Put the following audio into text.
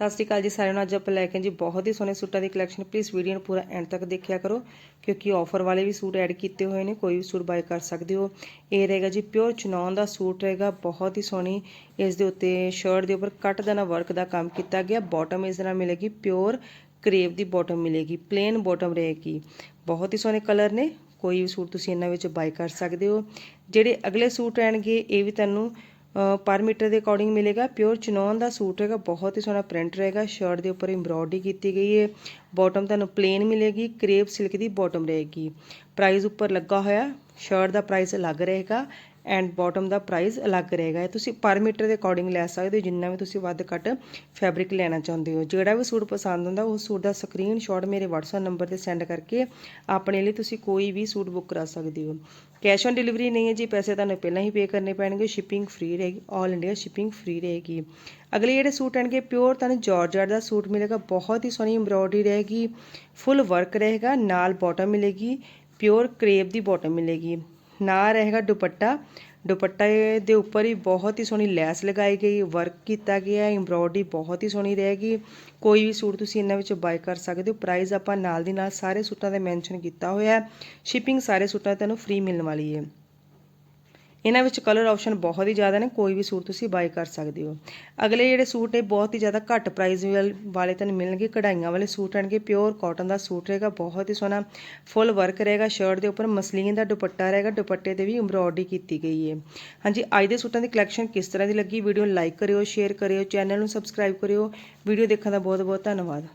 ਸਤਿ ਸ਼੍ਰੀ ਅਕਾਲ ਜੀ ਸਾਰਿਆਂ ਨੂੰ। ਅੱਜ ਆਪਾਂ ਲੈ ਕੇ ਜੀ ਬਹੁਤ ਹੀ ਸੋਹਣੇ ਸੂਟਾਂ ਦੀ ਕਲੈਕਸ਼ਨ ਪਲੀਜ਼ ਵੀਡੀਓ ਨੂੰ ਪੂਰਾ ਐਂਡ ਤੱਕ ਦੇਖਿਆ ਕਰੋ, ਕਿਉਂਕਿ ਆਫਰ ਵਾਲੇ ਵੀ ਸੂਟ ਐਡ ਕੀਤੇ ਹੋਏ ਨੇ, ਕੋਈ ਵੀ ਸੂਟ ਬਾਏ ਕਰ ਸਕਦੇ ਹੋ। ਇਹ ਰਹੇਗਾ ਜੀ ਪਿਓਰ ਚਨੌਨ ਦਾ ਸੂਟ ਰਹੇਗਾ, ਬਹੁਤ ਹੀ ਸੋਹਣੀ। ਇਸ ਦੇ ਉੱਤੇ ਸ਼ਰਟ ਦੇ ਉੱਪਰ ਕੱਟ ਦਾ ਨਾ ਵਰਕ ਦਾ ਕੰਮ ਕੀਤਾ ਗਿਆ। ਬਾਟਮ ਇਸ ਦੇ ਨਾਲ ਮਿਲੇਗੀ ਪਿਓਰ ਕਰੇਵ ਦੀ ਬਾਟਮ ਮਿਲੇਗੀ ਪਲੇਨ ਬਾਟਮ ਰਹੇਗੀ। ਬਹੁਤ ਹੀ ਸੋਹਣੇ ਕਲਰ ਨੇ, ਕੋਈ ਵੀ ਸੂਟ ਤੁਸੀਂ ਇਹਨਾਂ ਵਿੱਚ ਬਾਈ ਕਰ ਸਕਦੇ ਹੋ। ਜਿਹੜੇ ਅਗਲੇ ਸੂਟ ਰਹਿਣਗੇ, ਇਹ ਵੀ ਤੁਹਾਨੂੰ ਪਰ ਮੀਟਰ ਦੇ ਅਕੋਰਡਿੰਗ ਮਿਲੇਗਾ। ਪਿਓਰ ਚਨੌਨ ਦਾ ਸੂਟ ਹੈਗਾ, ਬਹੁਤ ਹੀ ਸੋਹਣਾ ਪ੍ਰਿੰਟ ਰਹੇਗਾ। ਸ਼ਰਟ ਦੇ ਉੱਪਰ ਐਮਬ੍ਰੋਇਡਰੀ ਕੀਤੀ ਗਈ ਹੈ। ਬਾਟਮ ਤੁਹਾਨੂੰ ਪਲੇਨ ਮਿਲੇਗੀ ਕਰੇਪ ਸਿਲਕ ਦੀ ਬਾਟਮ ਰਹੇਗੀ। ਪ੍ਰਾਈਸ ਉੱਪਰ ਲੱਗਾ ਹੋਇਆ ਸ਼ਰਟ ਦਾ ਪ੍ਰਾਈਸ ਅਲੱਗ ਰਹੇਗਾ ਐਂਡ ਬਾਟਮ ਦਾ ਪ੍ਰਾਈਸ ਅਲੱਗ ਰਹੇਗਾ। ਇਹ ਤੁਸੀਂ ਪਰ ਮੀਟਰ ਦੇ ਅਕੋਰਡਿੰਗ ਲੈ ਸਕਦੇ ਹੋ, ਜਿੰਨਾ ਵੀ ਤੁਸੀਂ ਵੱਧ ਘੱਟ ਫੈਬਰਿਕ ਲੈਣਾ ਚਾਹੁੰਦੇ ਹੋ। ਜਿਹੜਾ ਵੀ ਸੂਟ ਪਸੰਦ ਹੁੰਦਾ ਉਸ ਸੂਟ ਦਾ ਸਕਰੀਨਸ਼ਾਟ ਮੇਰੇ WhatsApp ਨੰਬਰ ਤੇ ਸੈਂਡ ਕਰਕੇ ਆਪਣੇ ਲਈ ਤੁਸੀਂ ਕੋਈ ਵੀ ਸੂਟ ਬੁੱਕ ਕਰਾ ਸਕਦੇ ਹੋ। ਕੈਸ਼ ਔਨ ਡਿਲੀਵਰੀ ਨਹੀਂ ਹੈ ਜੀ, ਪੈਸੇ ਤੁਹਾਨੂੰ ਪਹਿਲਾਂ ਹੀ ਪੇ ਕਰਨੇ ਪੈਣਗੇ ਸ਼ਿਪਿੰਗ ਫ੍ਰੀ ਰਹੇਗੀ 올 ਇੰਡੀਆ ਸ਼ਿਪਿੰਗ ਫ੍ਰੀ ਰਹੇਗੀ। ਅਗਲੇ ਜਿਹੜੇ ਸੂਟ ਆਣਗੇ ਪਿਓਰ ਤੁਹਾਨੂੰ ਜਾਰਜਟ ਦਾ ਸੂਟ ਮਿਲੇਗਾ, ਬਹੁਤ ਹੀ ਸੋਹਣੀ ਐਮਬ੍ਰੋਇਡਰੀ ਰਹੇਗੀ ਫੁੱਲ ਵਰਕ ਰਹੇਗਾ, ਨਾਲ ਬਾਟਮ ਮਿਲੇਗੀ ਪਿਓਰ ਕਰੇਪ ਦੀ ਬਾਟਮ ਮਿਲੇਗੀ। ਨਾਲ ਰਹੇਗਾ ਦੁਪੱਟਾ। ਦੁਪੱਟਾ ਦੇ ਉੱਪਰ ਹੀ ਬਹੁਤ ਹੀ ਸੋਹਣੀ ਲੈਸ ਲਗਾਈ ਗਈ ਵਰਕ ਕੀਤਾ ਗਿਆ ਹੈ ਐਮਬ੍ਰੋਇਡਰੀ ਬਹੁਤ ਹੀ ਸੋਹਣੀ ਰਹੇਗੀ। ਕੋਈ ਵੀ ਸੂਟ ਤੁਸੀਂ ਇਹਨਾਂ ਵਿੱਚ ਬਾਈ ਕਰ ਸਕਦੇ ਹੋ। ਪ੍ਰਾਈਸ ਆਪਾਂ ਨਾਲ ਦੀ ਨਾਲ ਸਾਰੇ ਸੂਟਾਂ ਦੇ ਮੈਂਸ਼ਨ ਕੀਤਾ ਹੋਇਆ ਹੈ। ਸ਼ਿਪਿੰਗ ਸਾਰੇ ਸੂਟਾਂ ਤੁਹਾਨੂੰ ਫ੍ਰੀ ਮਿਲਣ ਵਾਲੀ ਹੈ। ਇਹਨਾਂ ਵਿੱਚ ਕਲਰ ਆਪਸ਼ਨ ਬਹੁਤ ਹੀ ਜ਼ਿਆਦਾ ਨੇ, ਕੋਈ ਵੀ ਸੂਟ ਤੁਸੀਂ ਬਾਈ ਕਰ ਸਕਦੇ ਹੋ। ਅਗਲੇ ਜਿਹੜੇ ਸੂਟ ਨੇ, ਬਹੁਤ ਹੀ ਜ਼ਿਆਦਾ ਘੱਟ ਪ੍ਰਾਈਸ ਵਾਲੇ ਤੁਹਾਨੂੰ ਮਿਲਣਗੇ, ਕਢਾਈਆਂ ਵਾਲੇ ਸੂਟ ਆਣਗੇ ਪਿਓਰ ਕਾਟਨ ਦਾ ਸੂਟ ਰਹੇਗਾ, ਬਹੁਤ ਹੀ ਸੋਹਣਾ ਫੁੱਲ ਵਰਕ ਰਹੇਗਾ ਸ਼ਰਟ ਦੇ ਉੱਪਰ ਮਸਲੀਨ ਦਾ ਦੁਪੱਟਾ ਰਹੇਗਾ, ਦੁਪੱਟੇ ਤੇ ਵੀ ਐਮਬ੍ਰੋਇਡਰੀ ਕੀਤੀ ਗਈ ਹੈ। ਹਾਂਜੀ, ਅੱਜ ਦੇ ਸੂਟਾਂ ਦੀ ਕਲੈਕਸ਼ਨ ਕਿਸ ਤਰ੍ਹਾਂ ਦੀ ਲੱਗੀ? ਵੀਡੀਓ ਨੂੰ ਲਾਈਕ ਕਰਿਓ ਸ਼ੇਅਰ ਕਰਿਓ ਚੈਨਲ ਨੂੰ ਸਬਸਕ੍ਰਾਈਬ ਕਰਿਓ। ਵੀਡੀਓ ਦੇਖਣ ਦਾ ਬਹੁਤ ਬਹੁਤ ਧੰਨਵਾਦ।